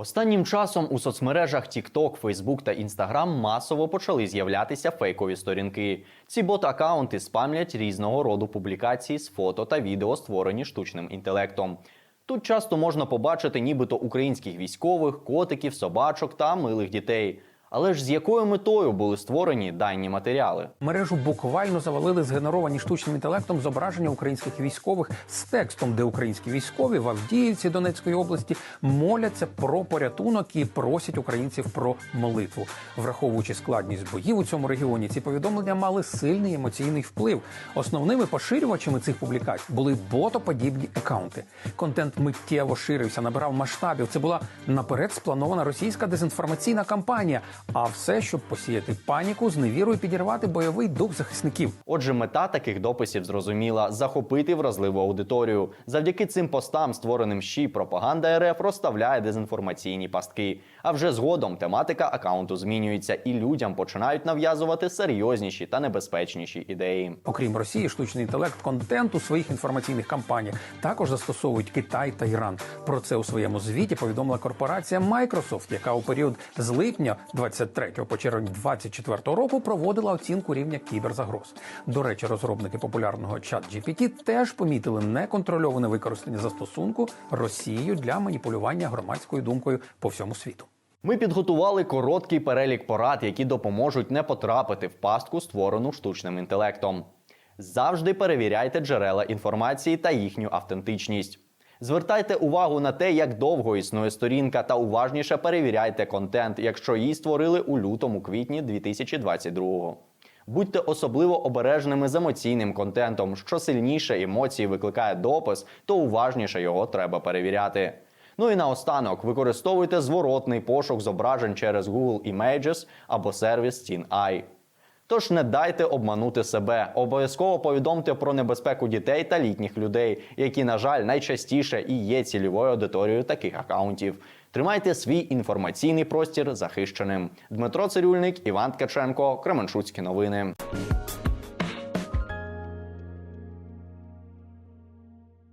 Останнім часом у соцмережах TikTok, Facebook та Instagram масово почали з'являтися фейкові сторінки. Ці бот-аккаунти спамлять різного роду публікації з фото та відео, створені штучним інтелектом. Тут часто можна побачити нібито українських військових, котиків, собачок та милих дітей. Але ж з якою метою були створені дані матеріали? Мережу буквально завалили згенеровані штучним інтелектом зображення українських військових з текстом, де українські військові в Авдіївці Донецької області моляться про порятунок і просять українців про молитву. Враховуючи складність боїв у цьому регіоні, ці повідомлення мали сильний емоційний вплив. Основними поширювачами цих публікацій були ботоподібні акаунти. Контент миттєво ширився, набирав масштабів. Це була наперед спланована російська дезінформаційна кампанія. А все, щоб посіяти паніку, зневіру і підірвати бойовий дух захисників. Отже, мета таких дописів зрозуміла захопити вразливу аудиторію. Завдяки цим постам, створеним щі пропаганда РФ розставляє дезінформаційні пастки. А вже згодом тематика акаунту змінюється, і людям починають нав'язувати серйозніші та небезпечніші ідеї. Окрім Росії, штучний інтелект контент у своїх інформаційних кампаніях також застосовують Китай та Іран. Про це у своєму звіті повідомила корпорація Microsoft, яка у період з липня 23 по червень 24 року проводила оцінку рівня кіберзагроз. До речі, розробники популярного ChatGPT теж помітили неконтрольоване використання застосунку Росією для маніпулювання громадською думкою по всьому світу. Ми підготували короткий перелік порад, які допоможуть не потрапити в пастку, створену штучним інтелектом. Завжди перевіряйте джерела інформації та їхню автентичність. Звертайте увагу на те, як довго існує сторінка, та уважніше перевіряйте контент, якщо її створили у лютому-квітні 2022-го. Будьте особливо обережними з емоційним контентом. Що сильніше емоції викликає допис, то уважніше його треба перевіряти. Ну і наостанок використовуйте зворотний пошук зображень через Google Images або сервіс TinEye. Тож не дайте обманути себе. Обов'язково повідомте про небезпеку дітей та літніх людей, які, на жаль, найчастіше і є цільовою аудиторією таких акаунтів. Тримайте свій інформаційний простір захищеним. Дмитро Цирюльник, Іван Ткаченко, Кременчуцькі новини.